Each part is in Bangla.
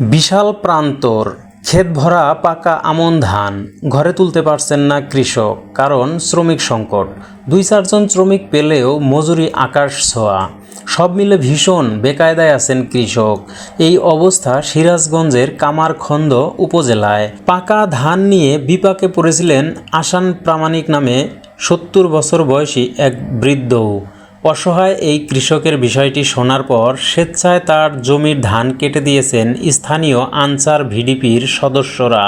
বিশাল প্রান্তর ক্ষেত ভরা পাকা আমন ধান, ঘরে তুলতে পারছেন না কৃষক, কারণ শ্রমিক সংকট। দুই চারজন শ্রমিক পেলেও মজুরি আকাশ ছোঁয়া। সব মিলে ভীষণ বেকায়দায় আছেন কৃষক। এই অবস্থা সিরাজগঞ্জের কামারখন্দ উপজেলায়। পাকা ধান নিয়ে বিপাকে পড়েছিলেন আসান প্রামাণিক নামে সত্তর বছর বয়সী এক বৃদ্ধও। অসহায় এই কৃষকের বিষয়টি শোনার পর স্বেচ্ছায় তার জমির ধান কেটে দিয়েছেন স্থানীয় আনসার ভিডিপির সদস্যরা।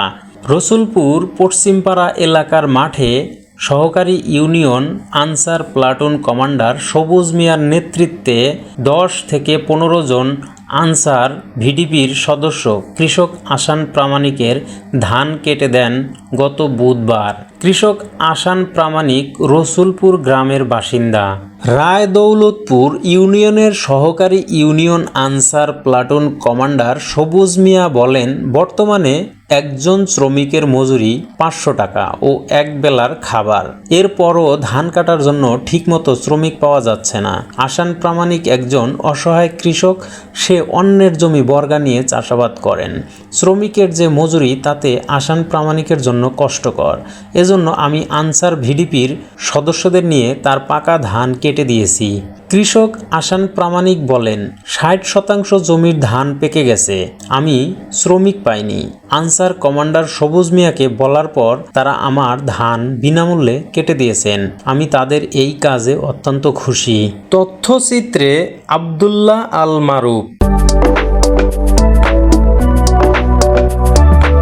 রসুলপুর পশ্চিমপাড়া এলাকার মাঠে সহকারী ইউনিয়ন আনসার প্লাটুন কমান্ডার সবুজ মিয়ার নেতৃত্বে দশ থেকে পনেরো জন আনসার ভিডিপির সদস্য কৃষক আসান প্রামাণিকের ধান কেটে দেন গত বুধবার। কৃষক আসান প্রামাণিক রসুলপুর গ্রামের বাসিন্দা। রায়দৌলতপুর ইউনিয়নের সহকারী ইউনিয়ন আনসার প্লাটুন কমান্ডার সবুজ মিয়া বলেন, বর্তমানে একজন শ্রমিকের মজুরি পাঁচশো টাকা ও এক বেলার খাবার। এরপরও ধান কাটার জন্য ঠিকমতো শ্রমিক পাওয়া যাচ্ছে না। আসান প্রামাণিক একজন অসহায় কৃষক, সে অন্যের জমি বর্গা নিয়ে চাষাবাদ করেন। শ্রমিকের যে মজুরি, তাতে আসান প্রামাণিকের জন্য কষ্টকর। এজন্য আমি আনসার ভিডিপির সদস্যদের নিয়ে তার পাকা ধান কেটে দিয়েছি। কৃষক আসান প্রামাণিক বলেন, ষাট শতাংশ জমির ধান পেকে গেছে। আমি শ্রমিক পাইনি। আনসার কমান্ডার সবুজ মিয়াকে বলার পর তারা আমার ধান বিনামূল্যে কেটে দিয়েছেন। আমি তাদের এই কাজে অত্যন্ত খুশি। তথ্যচিত্রে আবদুল্লাহ আল মারুফ।